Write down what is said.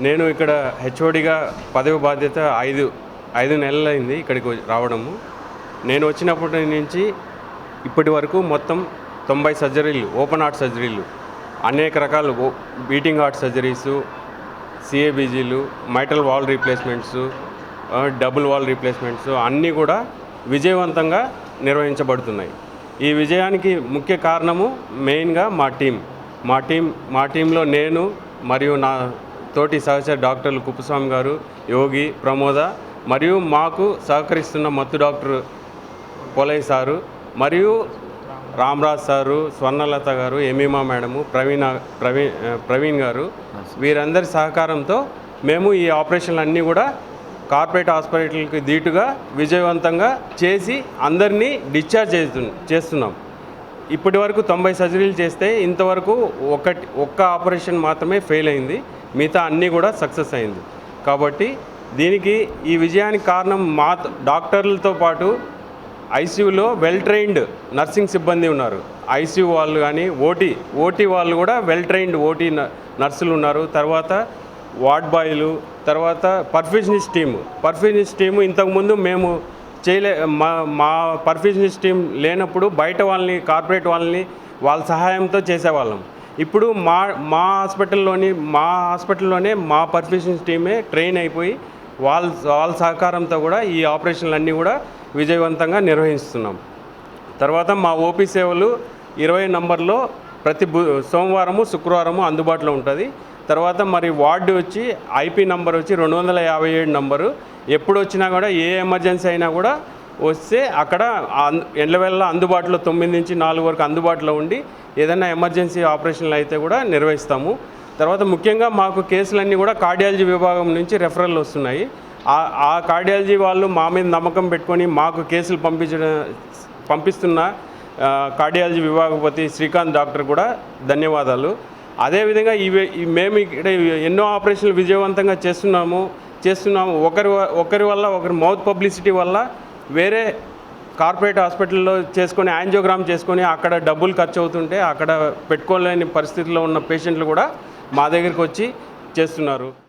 నేను ఇక్కడ హెచ్ఓడిగా పదవి బాధ్యత ఐదు ఐదు నెలలైంది ఇక్కడికి రావడము. నేను వచ్చినప్పటి నుంచి ఇప్పటి వరకు మొత్తం తొంభై సర్జరీలు ఓపెన్ హార్ట్ సర్జరీలు అనేక రకాలు beating heart surgeries సిఏబీజీలు mitral valve replacements double valve replacements అన్నీ కూడా విజయవంతంగా నిర్వహించబడుతున్నాయి. ఈ విజయానికి ముఖ్య కారణము మెయిన్గా మా టీం. మా టీం మా టీంలో నేను మరియు నా తోటి సహచర డాక్టర్లు కుప్పస్వామి గారు యోగి ప్రమోద మరియు మాకు సహకరిస్తున్న మత్తు డాక్టర్ పోలయ్య సారు మరియు రామరాజ్ సారు స్వర్ణలత గారు ఎమీమా మేడము ప్రవీణ ప్రవీణ్ ప్రవీణ్ గారు వీరందరి సహకారంతో మేము ఈ ఆపరేషన్లు అన్నీ కూడా కార్పొరేట్ హాస్పిటల్కి ధీటుగా విజయవంతంగా చేసి అందరినీ డిశ్చార్జ్ చేస్తు చేస్తున్నాం. ఇప్పటి వరకు తొంభై సర్జరీలు చేస్తే ఇంతవరకు ఒకటి ఒక్క ఆపరేషన్ మాత్రమే ఫెయిల్ అయింది. మిగతా అన్నీ కూడా సక్సెస్ అయింది. కాబట్టి దీనికి ఈ విజయానికి కారణం మా డాక్టర్లతో పాటు ఐసీయూలో వెల్ ట్రైన్డ్ నర్సింగ్ సిబ్బంది ఉన్నారు. ఐసీయూ వాళ్ళు కానీ ఓటీ ఓటీ వాళ్ళు కూడా వెల్ ట్రైన్డ్ ఓటీ నర్సులు ఉన్నారు. తర్వాత వార్డ్ బాయ్లు తర్వాత పర్ఫ్యూషనిస్ట్ టీము. పర్ఫ్యూషనిస్ట్ టీము ఇంతకుముందు మేము చేయలే మా మా పర్ఫ్యూషనిస్ట్ టీం లేనప్పుడు బయట వాళ్ళని కార్పొరేట్ వాళ్ళని వాళ్ళ సహాయంతో చేసేవాళ్ళం. ఇప్పుడు మా మా హాస్పిటల్లోని మా హాస్పిటల్లోనే మా పర్ఫ్యూషనిస్ట్ టీమే ట్రైన్ అయిపోయి వాళ్ళ వాళ్ళ సహకారంతో కూడా ఈ ఆపరేషన్లన్నీ కూడా విజయవంతంగా నిర్వహిస్తున్నాం. తర్వాత మా ఓపీ సేవలు ఇరవై నంబర్లో ప్రతి బు సోమవారము శుక్రవారము అందుబాటులో ఉంటుంది. తర్వాత మరి వార్డు వచ్చి ఐపీ నంబర్ వచ్చి రెండు వందల యాభై ఏడు నంబరు. ఎప్పుడు వచ్చినా కూడా ఏ ఎమర్జెన్సీ అయినా కూడా వస్తే అక్కడ అన్- అందుబాటులో తొమ్మిది నుంచి నాలుగు వరకు అందుబాటులో ఉండి ఏదైనా ఎమర్జెన్సీ ఆపరేషన్లు అయితే కూడా నిర్వహిస్తాము. తర్వాత ముఖ్యంగా మాకు కేసులన్నీ కూడా కార్డియాలజీ విభాగం నుంచి రెఫరల్ వస్తున్నాయి. ఆ- ఆ కార్డియాలజీ వాళ్ళు మా మీద నమ్మకం పెట్టుకొని మాకు కేసులు పంపించడం పంపిస్తున్న కార్డియాలజీ విభాగపతి శ్రీకాంత్ డాక్టర్ కూడా ధన్యవాదాలు. అదేవిధంగా ఇవి మేము ఇక్కడ ఎన్నో ఆపరేషన్లు విజయవంతంగా చేస్తున్నాము చేస్తున్నాము. ఒకరి ఒకరి వల్ల ఒకరి మౌత్ పబ్లిసిటీ వల్ల వేరే కార్పొరేట్ హాస్పిటల్లో చేసుకొని యాంజియోగ్రామ్ చేసుకొని అక్కడ డబ్బులు ఖర్చు అవుతుంటే అక్కడ పెట్టుకోలేని పరిస్థితిలో ఉన్న పేషెంట్లు కూడా మా దగ్గరికి వచ్చి చేస్తున్నారు.